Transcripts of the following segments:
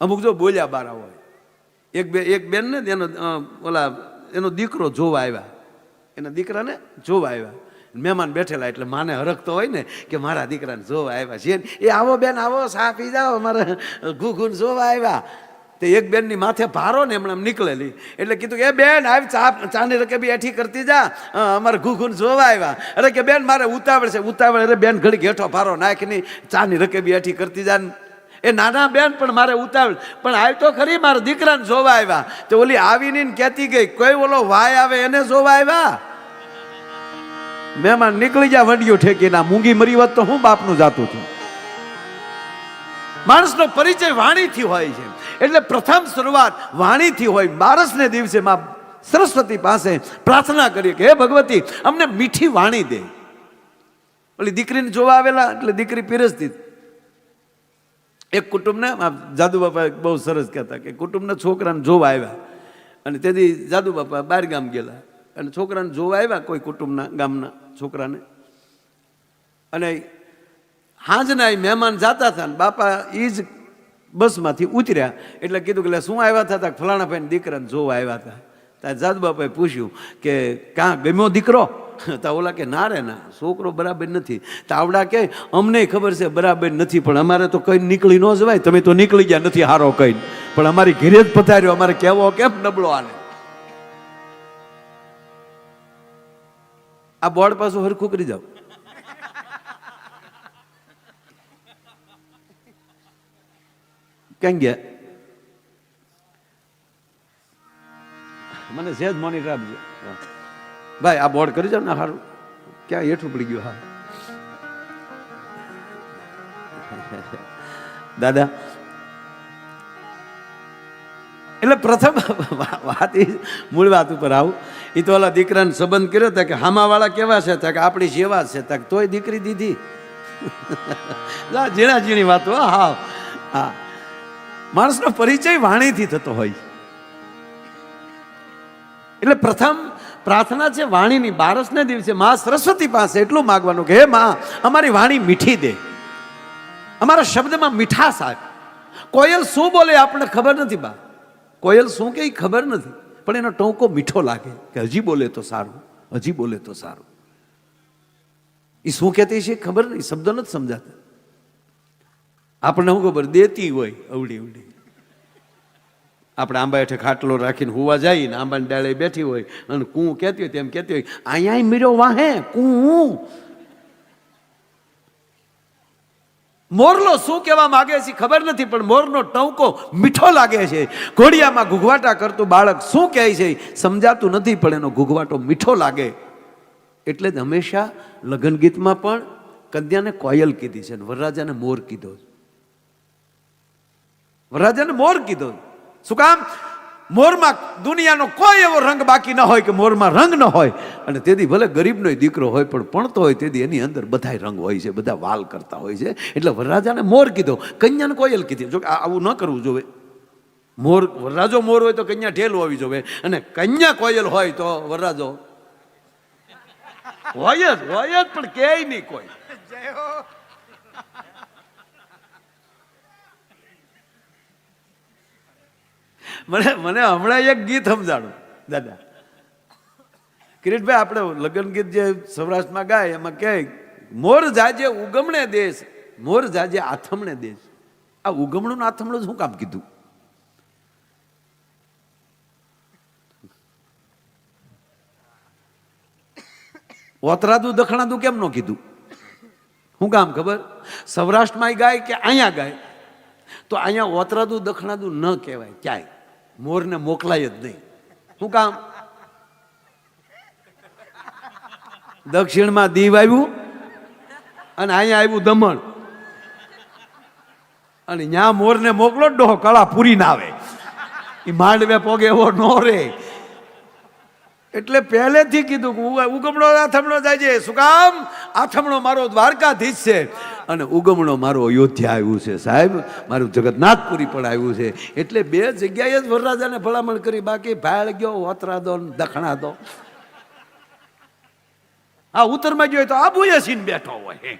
અમુક જો બોલ્યા બારા હોય. એક બે એક બેન ને એનો ઓલા, એનો દીકરો જોવા આવ્યા. એના દીકરાને જોવા આવ્યા. મહેમાન બેઠેલા એટલે માને હરખતો હોય ને કે મારા દીકરાને જોવા આવ્યા છે. એ આવો બેન, આવો, સા પી જાઓ, મારે ઘૂઘૂન જોવા આવ્યા. તે એક બેનની માથે ભારો ને એમણે નીકળેલી. એટલે કીધું કે બેન, આવી ચા, ચાની રકેબી એઠી કરતી જા. અમારે ઘૂઘૂન જોવા આવ્યા. અરે કે બેન, મારે ઉતાવળ છે. ઉતાવળ, અરે બેન ઘડી ઘેઠો ભારો નાખીને ચાની રકેબી એઠી કરતી જા. એ નાના બેન પણ મારે ઉતાવળ. પણ આવી તો ખરી મારા દીકરાને જોવા આવ્યા. તો ઓલી આવીને કહેતી ગઈ, કોઈ ઓલો વાય આવે એને જોવા આવ્યા? મહેમાન નીકળી જા વંડિયું ઠેકી ના મૂંગી મરી વાત તો હું બાપનું જાતું છું. માણસનો પરિચય વાણીથી હોય છે. એટલે પ્રથમ શરૂઆત વાણીથી હોય. માણસને દિવસે માં સરસ્વતી પાસે પ્રાર્થના કરીએ કે, હે ભગવતી, અમને મીઠી વાણી દે. ઓલી દીકરીને જોવા આવેલા, એટલે દીકરી પીરસતી. એક કુટુંબને જાદુ બાપા બહુ સરસ કહેતા કે કુટુંબના છોકરાને જોવા આવ્યા. અને તેથી જાદુ બાપા બહાર ગામ ગયેલા. અને છોકરાને જોવા આવ્યા કોઈ કુટુંબના, ગામના છોકરાને. અને હાંજના એ મહેમાન જાતા હતા ને બાપા એ જ બસમાંથી ઉતર્યા. એટલે કીધું કે શું આવ્યા હતા? ફલાણા ભાઈને દીકરાને જોવા આવ્યા હતા. ત્યાં જાદુ બાપાએ પૂછ્યું કે, કાં ગમ્યો દીકરો? તા ઓલા કે ના રે ના, છોકરો બરાબર નથી. તાવડા કે, અમને ખબર છે બરાબર નથી, પણ અમારે તો કઈ નીકળી ન જવાય. તમે તો નીકળી ગયા, નથી હારો કઈ. પણ અમારી ઘેરે જ પધાર્યો, અમારે કેવો કેમ નબળો આને? આ બોર્ડ પાછું હરખું કરી જાઓ ક્યાં ગયા? મને સહેજ મોનિટર આપજો. ભાઈ, આ બોર્ડ કરી જાવ ને સારું ક્યાં હેઠું પડી ગયું, હા. દાદા, એટલે પ્રથમ વાત એ મૂળ વાત ઉપર આવું. એ તો ઓલા દીકરાને સંબંધ કર્યો હતા કે હામાવાળા કેવા છે? કે આપણી સેવા છે. ત્યાં કે તોય દીકરી દીધી. ઝીણા ઝીણી વાતો હા. હા. માણસનો પરિચય વાણીથી થતો હોય. એટલે પ્રથમ પ્રાર્થના છે વાણીની, બારસને દિવસે મા સરસ્વતી પાસે એટલું માગવાનું કે, હે મા, અમારી વાણી મીઠી દે. અમારા શબ્દમાં મીઠાશ આવે. કોયલ શું બોલે આપણને ખબર નથી બા. કોયલ શું કે ખબર નથી, પણ એનો ટોંકો મીઠો લાગે કે હજી બોલે તો સારું, હજી બોલે તો સારું. એ શું કહેતી છે ખબર નહીં, શબ્દો નથી સમજાતા. આપણને શું ખબર? દેતી હોય અવડી અવડી આપણે આંબા હેઠે ખાટલો રાખીને હુવા જઈએ ને આંબાની ડાળે બેઠી હોય અને કું કહેતી હોય તેમ કહેતી હોય અહીંયા મીરો વાહે, કું મોરલો શું કહેવા માંગે છે ખબર નથી, પણ મોરનો ટવકો મીઠો લાગે છે. ઘોડિયામાં ઘૂઘવાટા કરતું બાળક શું કહે છે સમજાતું નથી, પણ એનો ઘૂઘવાટો મીઠો લાગે. એટલે જ હંમેશા લગ્ન ગીતમાં પણ કન્યાને કોયલ કીધી છે વરરાજાને મોર કીધો વરરાજાને મોર કીધો શું કામ? મોરમાં દુનિયાનો કોઈ એવો રંગ બાકી ન હોય કે મોરમાં રંગ ન હોય. અને તેથી ભલે ગરીબનો દીકરો હોય પણ ભણતો હોય તેથી એની અંદર બધાય રંગ હોય છે, બધા વાલ કરતા હોય છે. એટલે વરરાજાને મોર કીધો, કન્યાને કોયલ કીધી. જો આવું ન કરવું જોવે. મોર, વરરાજો મોર હોય તો કન્યા ઢેલ હોવી જોવે. અને કન્યા કોયલ હોય તો વરરાજો. હોય જ હોય જ, પણ કે નહીં કોઈ. મને મને હમણાં એક ગીત સમજાણું. દાદા. કિરીટભાઈ, આપણે લગ્ન ગીત જે સૌરાષ્ટ્રમાં ગાય, એમાં કહે મોર જાજે ઉગમણે દેશ, મોર જાજે આથમણે દેશ. આ ઉગમણું આથમણું શું કામ કીધું? ઓતરાદું, દખણાદું કેમ ન કીધું? શું કામ ખબર? સૌરાષ્ટ્રમાં ગાય કે અહીંયા ગાય? તો અહીંયા ઓતરાદું, દખણાદું ન કહેવાય, ક્યાંય. મોરને મોકલાય જ નહીં. શું કામ? દક્ષિણમાં દીવ આવ્યું અને અહીંયા આવ્યું દમણ. અને ત્યાં મોરને મોકલો ડો કળા પૂરી ના આવે. એ માંડવે પોગે એવો નો રે. એટલે પહેલેથી કીધું કે ઉગમણો આથમણો જાય છે. શું કામ? આથમણો મારો દ્વારકાધીશ છે. અને ઉગમણો મારો અયોધ્યા આવ્યું છે, સાહેબ. મારું જગન્નાથપુરી પણ આવ્યું છે. એટલે બે જગ્યાએ જ વરરાજાને ભલામણ કરી. બાકી ભાળ ગયો વતરા દો, ને દખણા દો. આ ઉત્તરમાં ગયો તો આબુએ સીન બેઠો હોય.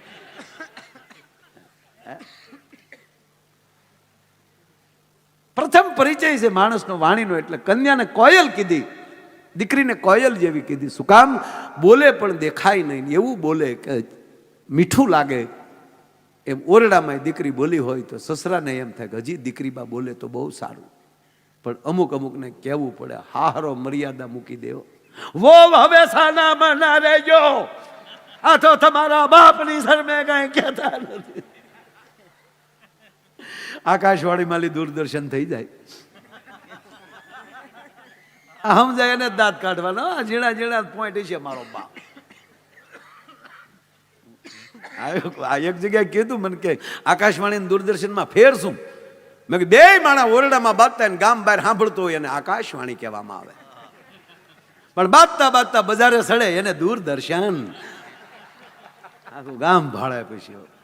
પ્રથમ પરિચય છે માણસનો વાણીનો. એટલે કન્યાને કોયલ કીધી. દીકરીને કોયલ જેવી કીધી, શું કામ? બોલે પણ દેખાય નહીં. એવું બોલે કે મીઠું લાગે. એમ ઓરડામાં દીકરી બોલી હોય તો સસરાને એમ થાય કે, હજી દીકરી બા બોલે તો બહુ સારું. પણ અમુક અમુકને કહેવું પડે હારો મર્યાદા મૂકી દેવો. વો હવે સાના મના રેજો આ તો તમારા બાપની શરમે કઈ કહેતા નથી. આકાશવાણીમાં દૂરદર્શન થઈ જાય. સમજાય એને દાંત કાઢવાનો. ઝીણા ઝીણા પોઈન્ટ છે મારો બાપ. આ એક જગ્યાએ કીધું મને કે આકાશવાણી ને દૂરદર્શનમાં ફેર શું મેં કીધું બે માણા ઓરડામાં બાંધતા ગામ બહાર સાંભળતો હોય એને આકાશવાણી કહેવામાં આવે. પણ બાંધતા બાંધતા બજારે સડે એને દૂરદર્શન. આખું ગામ ભાડે પછી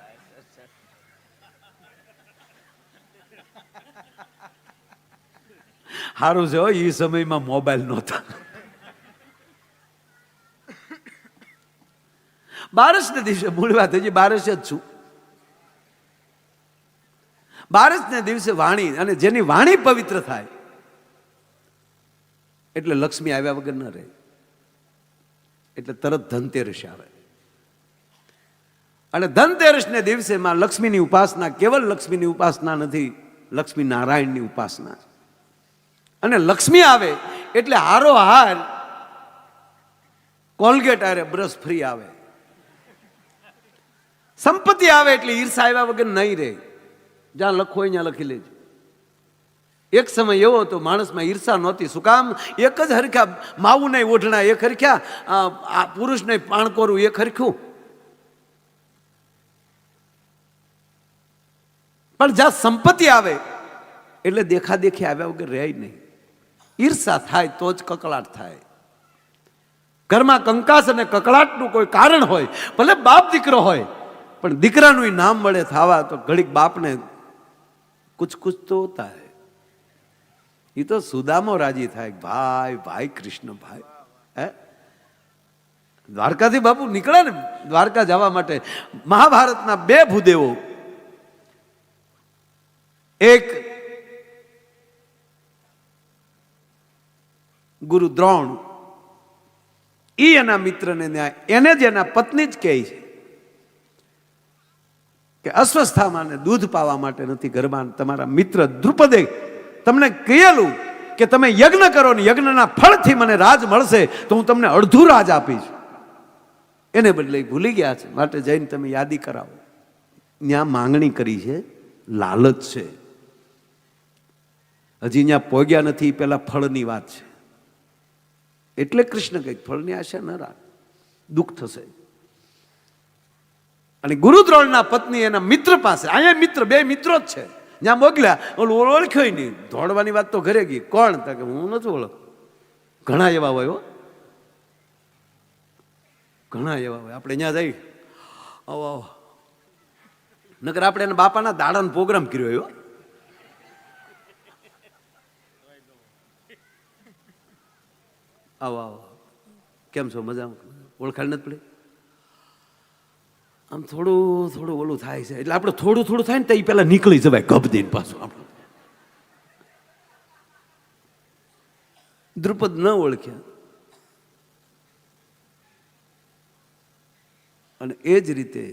સારું છે એ સમયમાં મોબાઈલ નહોતા. બારસને દિવસે મૂળ વાત, હજી બારસ જ છું. બારસને દિવસે વાણી, અને જેની વાણી પવિત્ર થાય, એટલે લક્ષ્મી આવ્યા વગર ન રહે. એટલે તરત ધનતેરસ આવે. અને ધનતેરસને દિવસે માં લક્ષ્મીની ઉપાસના, કેવલ લક્ષ્મીની ઉપાસના નથી, લક્ષ્મી નારાયણની ઉપાસના છે. અને લક્ષ્મી આવે એટલે હારો હાર કોલગેટ આરે બ્રશ ફ્રી આવે. સંપત્તિ આવે એટલે ઈર્ષા આવ્યા વગર નહીં રહે. જ્યાં લખો હોય ત્યાં લખી લેજો. એક સમય એવો હતો માણસમાં ઈર્ષા નહોતી. શું કામ? એક જ હરખ્યા માવું નહીં ઓઢણા, એક હરખ્યા આ પુરુષ નહીં પાણકોરું, એક હરખ્યું. પણ જ્યાં સંપત્તિ આવે એટલે દેખાદેખી આવ્યા વગર રહે નહીં. ઈર્ષા થાય તો જ કકળાટ થાય. ઘરમાં કંકાસ અને કકળાટનું કોઈ કારણ હોય, ભલે બાપ દીકરો હોય, પણ દીકરાનું નામ મળે થાવા તો ઘડીક બાપને કુછ કુછ તો હોતા એ તો સુદામો રાજી થાય, ભાઈ ભાઈ કૃષ્ણ, ભાઈ. હે? દ્વારકાથી બાપુ નીકળે ને દ્વારકા જવા માટે, મહાભારતના બે ભૂદેવો, એક ગુરુ દ્રોણ. એ એના મિત્રને ન્યાય. એને જ એના પત્ની જ કહે છે કે અસ્વસ્થામાં દૂધ પાવા માટે નથી ઘરમાં તમારા મિત્ર દ્રુપદે તમને કહેલું કે તમે યજ્ઞ કરો ને યજ્ઞના ફળથી મને રાજ મળશે તો હું તમને અડધું રાજ આપીશ. એને બદલે ભૂલી ગયા છે. માટે જઈને તમે યાદી કરાવો. ત્યાં માંગણી કરી છે, લાલચ છે. હજી ત્યાં પોગ્યા નથી પેલા ફળની વાત છે. એટલે કૃષ્ણ કંઈક ફળની આશા ન રાખ, દુઃખ થશે. અને ગુરુદ્રોણના પત્ની એના મિત્ર પાસે, અહીંયા મિત્ર, બે મિત્રો જ છે. ત્યાં મોકલ્યા, ઓલું ઓળખ્યો નહીં. દોડવાની વાત તો ઘરે ગઈ. કોણ? તો કે, હું નથી ઓળખ. ઘણા એવા હોય ઘણા એવા હોય. આપણે ત્યાં જઈ આવો આવો. નકર આપણે એના બાપાના દાડાનો પ્રોગ્રામ કર્યો હોય આવો આવો કેમ છો? મજામાં? ઓળખાણ નથી પડી? આમ થોડું થોડું ઓલું થાય છે. એટલે આપણે થોડું થોડું થાય ને તો એ પહેલાં નીકળી જવાય ગપ દઈને પાછું આપણે. દ્રુપદ ન ઓળખ્યા. અને એ જ રીતે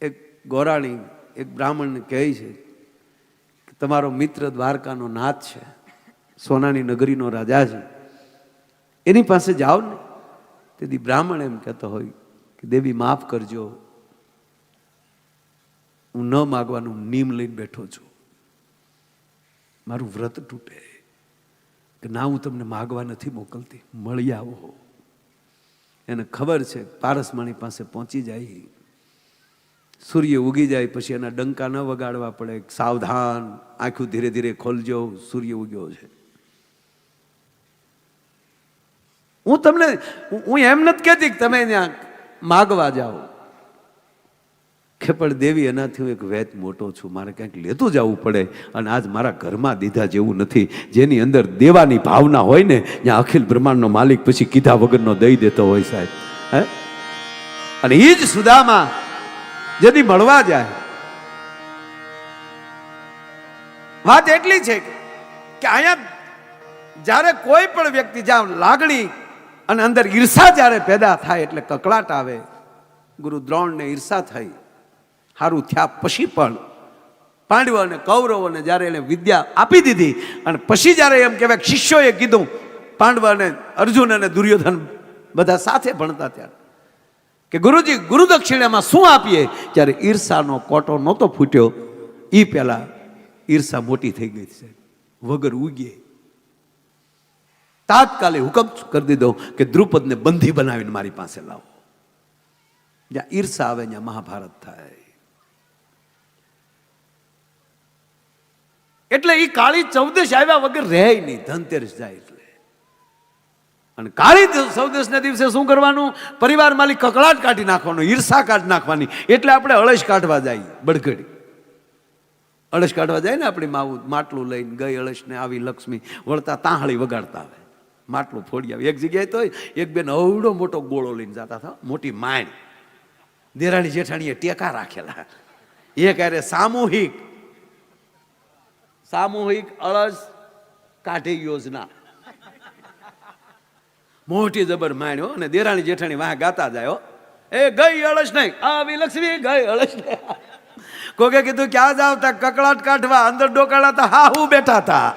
એક ગોરાણી, એક બ્રાહ્મણને કહે છે કે તમારો મિત્ર દ્વારકાનો નાથ છે. સોનાની નગરીનો રાજા છે. એની પાસે જાઓ ને. તેથી બ્રાહ્મણ એમ કહેતો હોય કે, દેવી, માફ કરજો. હું ન માગવાનું નિયમ લઈને બેઠો છું. મારું વ્રત તૂટે. કે ના, હું તમને માગવા નથી મોકલતી. મળી આવો એને ખબર છે, પારસમાણી પાસે પહોંચી જાય. સૂર્ય ઉગી જાય, પછી એના ડંકા ન વગાડવા પડે. સાવધાન આંખું ધીરે ધીરે ખોલજો. સૂર્ય ઉગ્યો છે. હું તમને, હું- એમ નથી કહેતી કે તમે ત્યાં માગવા જાઓ. કે પણ દેવી એનાથી હું એક વેત મોટો છું. મારે ક્યાંક લેતું જવું પડે અને આજ મારા ઘરમાં દીધા જેવું નથી. જેની અંદર દેવાની ભાવના હોય ને, ત્યાં અખિલ બ્રહ્માંડનો માલિક પછી કીધા વગરનો દઈ દેતો હોય સાહેબ. હે? અને એ જ સુદામાં જેની મળવા જાય. વાત એટલી છે કે અહીંયા જ્યારે કોઈ પણ વ્યક્તિ જ્યાં લાગણી અને અંદર ઈર્ષા જ્યારે પેદા થાય એટલે કકળાટ આવે, ગુરુ દ્રોણને ઈર્ષા થઈ. સારું થયા પછી પણ પાંડવ અને કૌરવોને જ્યારે એને વિદ્યા આપી દીધી અને પછી જ્યારે એમ કહેવાય શિષ્યોએ કીધું, પાંડવ અને અર્જુન અને દુર્યોધન બધા સાથે ભણતા ત્યારે કે ગુરુજી, ગુરુ દક્ષિણામાં શું આપીએ? ત્યારે ઈર્ષાનો કોટો નહોતો ફૂટ્યો. એ પહેલાં ઈર્ષા મોટી થઈ ગઈ છે. વગર ઉગીએ તાત્કાલિક હુકમ કરી દીધો કે દ્રુપદને બંધી બનાવીને મારી પાસે લાવો. જ્યાં ઈર્ષા આવે, ત્યાં મહાભારત થાય. એટલે એ કાળી ચૌદશ આવ્યા વગર રહે નહીં, ધનતેરસ જાય એટલે. અને કાળી ચૌદશના દિવસે શું કરવાનું? પરિવાર માલી કકળાટ કાઢી નાખવાનો, ઈર્ષા કાઢી નાખવાની. એટલે આપણે અળશ કાઢવા જાય બળગડી અળશ કાઢવા જાય ને આપણી માવું, માટલું લઈને ગઈ અળશને આવી લક્ષ્મી, વળતા તાહળી વગાડતા આવે. માટલું ફોડી આવે. એક જગ્યાએ તો એક બેન અવડો મોટો ગોળો લઈને જતા હતા, મોટી માણ. દેરાણી જેઠાણીએ ટેકા રાખેલા. એ ક્યારે સામૂહિક સામૂહિક અળસ કાઢી યોજના. મોટી જબર માણ્યો અને દેરાણી જેઠાણી વાહ ગાતા જાય એ ગઈ અળસ નહીં, આવી લક્ષ્મી ગઈ અળસ નહીં. કોકે કીધું ક્યાં જાવ તા કકડાટ કાઢવા, અંદર ડોકાળા હતા હા હું બેઠા હતા.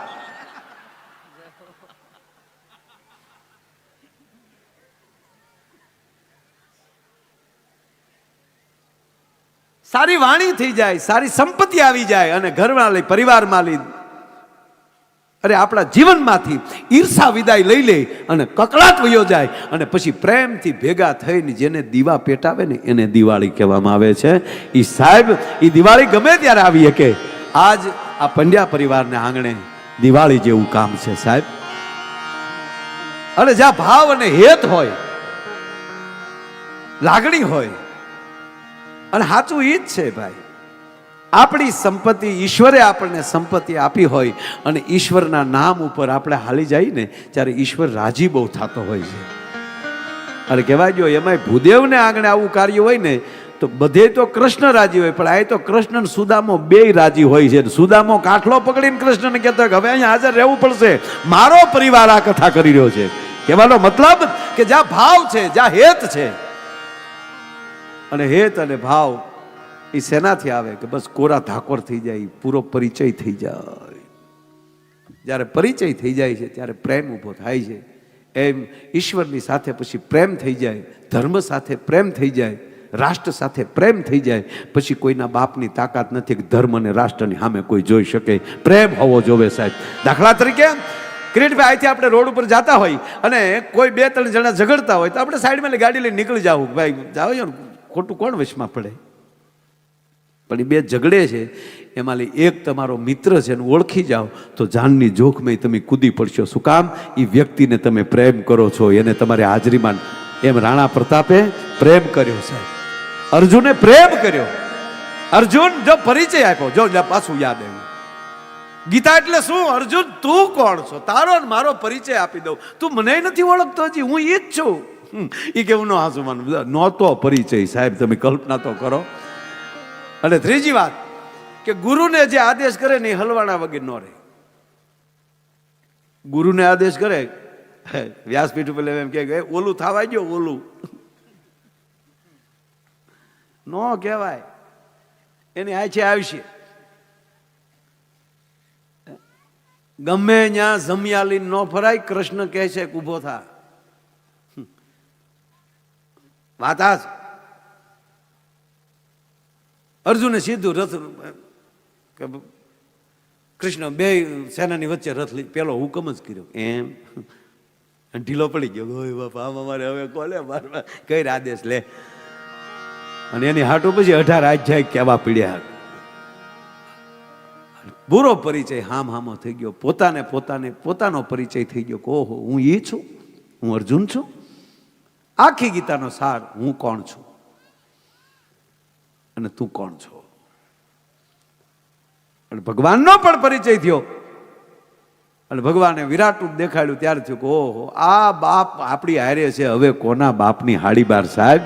સારી વાણી થઈ જાય, સારી સંપત્તિ આવી જાય અને ઘરમાં લઈ, પરિવારમાં લઈ. અરે આપણા જીવનમાંથી ઈર્ષા વિદાય લઈ લે અને કકળાટ વયો જાય અને પછી પ્રેમથી ભેગા થઈને જેને દીવા પેટાવે ને એને દિવાળી કહેવામાં આવે છે. એ સાહેબ એ દિવાળી ગમે ત્યારે આવી શકે આજ આ પંડ્યા પરિવારને આંગણે દિવાળી જેવું કામ છે સાહેબ. અને જ્યાં ભાવ અને હેત હોય, લાગણી હોય અને સાચું એ જ છે ભાઈ. આપણી સંપત્તિ, ઈશ્વરે આપણને સંપત્તિ આપી હોય અને ઈશ્વરના નામ ઉપર આપણે હાલી જઈએ ને ત્યારે ઈશ્વર રાજી બહુ થતો હોય છે. અને કહેવાય જો એમાંય ભૂદેવને આંગણે આવું કાર્ય હોય ને, તો બધે તો કૃષ્ણ રાજી હોય, પણ આ તો કૃષ્ણ સુદામો બે રાજી હોય છે. સુદામો કાઠલો પકડીને કૃષ્ણને કહેતો કે હવે અહીંયા હાજર રહેવું પડશે. મારો પરિવાર આ કથા કરી રહ્યો છે. કહેવાનો મતલબ કે જ્યાં ભાવ છે, જ્યાં હેત છે અને હેત અને ભાવ એ શેનાથી આવે કે બસ કોરા ધાકોર થઈ જાય, પૂરો પરિચય થઈ જાય. જ્યારે પરિચય થઈ જાય છે, ત્યારે પ્રેમ ઊભો થાય છે. એમ ઈશ્વરની સાથે પછી પ્રેમ થઈ જાય, ધર્મ સાથે પ્રેમ થઈ જાય, રાષ્ટ્ર સાથે પ્રેમ થઈ જાય. પછી કોઈના બાપની તાકાત નથી કે ધર્મ અને રાષ્ટ્રની સામે કોઈ જોઈ શકે. પ્રેમ હોવો જોવે સાહેબ. દાખલા તરીકે, કિરીટભાઈ, અહીંથી આપણે રોડ ઉપર જતા હોય અને કોઈ બે ત્રણ જણા ઝઘડતા હોય તો આપણે સાઈડમાં ગાડી લઈને નીકળી જાવ ભાઈ જાવ ખોટું કોણ વશમાં પડે? પણ એ બે ઝઘડે છે, એમાં એક તમારો મિત્ર છે, એને ઓળખી જાઓ, તો જાનની જોખમે તમે કૂદી પડશો. શું કામ? એ વ્યક્તિને તમે પ્રેમ કરો છો, એને તમારી હાજરીમાં એમ રાણા પ્રતાપે પ્રેમ કર્યો છે અર્જુને પ્રેમ કર્યો. અર્જુન, જો પરિચય આપ્યો, જો પાછું યાદ આવ્યું. ગીતા એટલે શું? અર્જુન, તું કોણ છો? તારો મારો પરિચય આપી દઉં. તું મને નથી ઓળખતો હજી, હું ઈ જ છું. એ કેવું નો હાસુ માનું. નહોતો પરિચય, સાહેબ, તમે કલ્પના તો કરો. અને ત્રીજી વાત, કે ગુરુને જે આદેશ કરે ને એ હલવાણા વગર ન રહે. ગુરુને આદેશ કરે વ્યાસપીઠ ઉપર એમ કે ઓલું થવા ગયો, ઓલું. નો કહેવાય. એની આછે આવશે. ગમે ત્યાં જમ્યાલી ન ફરાય, કૃષ્ણ કહે છે કે ઊભો થા. વાત આ છે. અર્જુને સીધું રથ, કે કૃષ્ણ બે સેનાની વચ્ચે રથ લઈ, પેલો હુકમ જ કર્યો. એમ. ઢીલો પડી ગયો. ઓય બાપા, આમ અમારે હવે કોલે મારવા? કઈ આદેશ લે? અને એની હાટો પછી અઢાર અધ્યાય કેવા પીડ્યા બુરો પરિચય હામ હામો થઈ ગયો. પોતાને પોતાને પોતાનો પરિચય થઈ ગયો ઓહો, હું એ છું? હું અર્જુન છું? આખી ગીતાનો સાર હું કોણ છું? અને તું કોણ છો? અને ભગવાનનો પણ પરિચય થયો. અને ભગવાને વિરાટ રૂપ દેખાડ્યું, ત્યારે થયું કે, ઓહો, આ બાપ આપણી હારે છે. હવે કોના બાપની હાડી બાર સાહેબ?